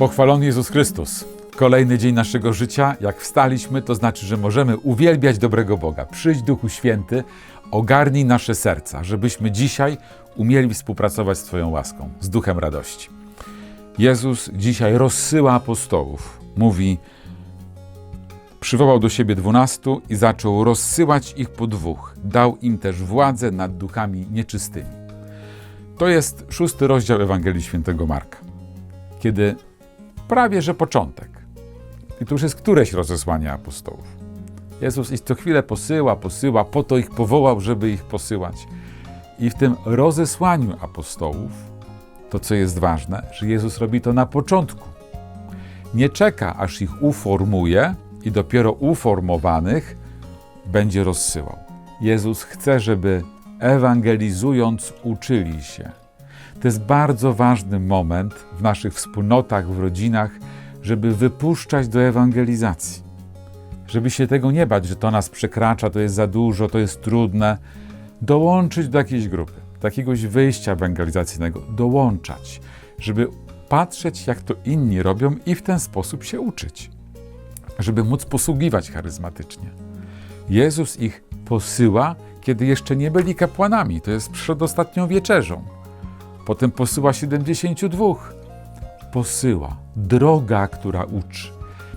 Pochwalony Jezus Chrystus. Kolejny dzień naszego życia. Jak wstaliśmy, to znaczy, że możemy uwielbiać dobrego Boga. Przyjdź Duchu Święty, ogarnij nasze serca, żebyśmy dzisiaj umieli współpracować z Twoją łaską, z Duchem radości. Jezus dzisiaj rozsyła apostołów. Mówi, przywołał do siebie dwunastu i zaczął rozsyłać ich po dwóch. Dał im też władzę nad duchami nieczystymi. To jest szósty rozdział Ewangelii Świętego Marka, kiedy prawie że początek. I to już jest któreś rozesłanie apostołów. Jezus ich co chwilę posyła, posyła, po to ich powołał, żeby ich posyłać. I w tym rozesłaniu apostołów, to co jest ważne, że Jezus robi to na początku. Nie czeka, aż ich uformuje i dopiero uformowanych będzie rozsyłał. Jezus chce, żeby ewangelizując uczyli się. To jest bardzo ważny moment w naszych wspólnotach, w rodzinach, żeby wypuszczać do ewangelizacji. Żeby się tego nie bać, że to nas przekracza, to jest za dużo, to jest trudne. Dołączyć do jakiejś grupy, do jakiegoś wyjścia ewangelizacyjnego, dołączać, żeby patrzeć, jak to inni robią i w ten sposób się uczyć, żeby móc posługiwać charyzmatycznie. Jezus ich posyła, kiedy jeszcze nie byli kapłanami, to jest przed ostatnią wieczerzą. Potem posyła 72. Posyła. Droga, która uczy.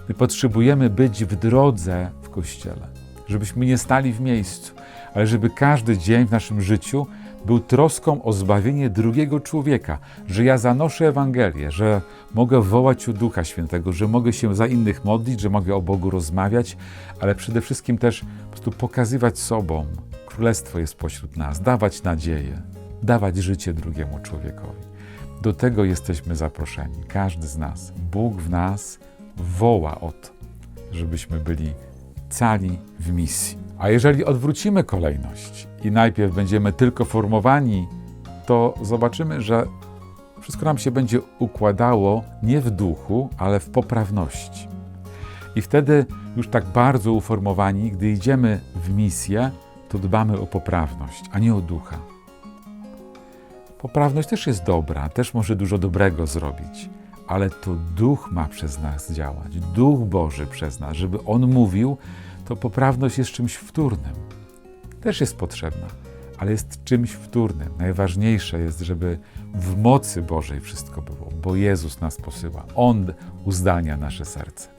My potrzebujemy być w drodze w kościele, żebyśmy nie stali w miejscu, ale żeby każdy dzień w naszym życiu był troską o zbawienie drugiego człowieka, że ja zanoszę Ewangelię, że mogę wołać u Ducha Świętego, że mogę się za innych modlić, że mogę o Bogu rozmawiać, ale przede wszystkim też po prostu pokazywać sobą. Królestwo jest pośród nas, dawać nadzieję, dawać życie drugiemu człowiekowi. Do tego jesteśmy zaproszeni, każdy z nas. Bóg w nas woła o to, żebyśmy byli cali w misji. A jeżeli odwrócimy kolejność i najpierw będziemy tylko formowani, to zobaczymy, że wszystko nam się będzie układało nie w duchu, ale w poprawności. I wtedy już tak bardzo uformowani, gdy idziemy w misję, to dbamy o poprawność, a nie o ducha. Poprawność też jest dobra, też może dużo dobrego zrobić, ale to duch ma przez nas działać, duch Boży przez nas, żeby on mówił, to poprawność jest czymś wtórnym. Też jest potrzebna, ale jest czymś wtórnym. Najważniejsze jest, żeby w mocy Bożej wszystko było, bo Jezus nas posyła. On uzdalnia nasze serce.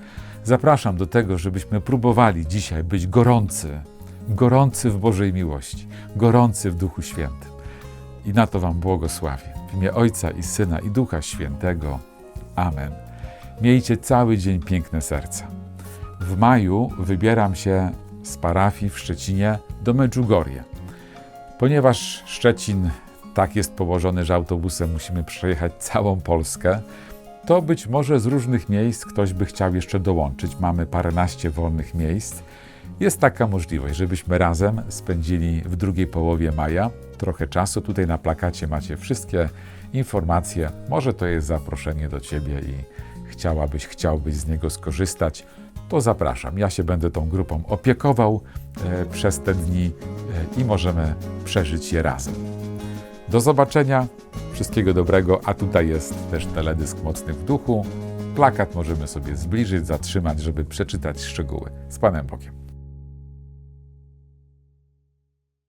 Zapraszam do tego, żebyśmy próbowali dzisiaj być gorący, gorący w Bożej miłości, gorący w Duchu Świętym. I na to Wam błogosławię. W imię Ojca i Syna i Ducha Świętego. Amen. Miejcie cały dzień piękne serca. W maju wybieram się z parafii w Szczecinie do Medjugorje. Ponieważ Szczecin tak jest położony, że autobusem musimy przejechać całą Polskę, to być może z różnych miejsc ktoś by chciał jeszcze dołączyć. Mamy paręnaście wolnych miejsc. Jest taka możliwość, żebyśmy razem spędzili w drugiej połowie maja trochę czasu. Tutaj na plakacie macie wszystkie informacje. Może to jest zaproszenie do Ciebie i chciałabyś, chciałbyś z niego skorzystać, to zapraszam. Ja się będę tą grupą opiekował e, przez te dni e, i możemy przeżyć je razem. Do zobaczenia, wszystkiego dobrego, a tutaj jest też teledysk Mocny w Duchu. Plakat możemy sobie zbliżyć, zatrzymać, żeby przeczytać szczegóły. Z Panem Bogiem.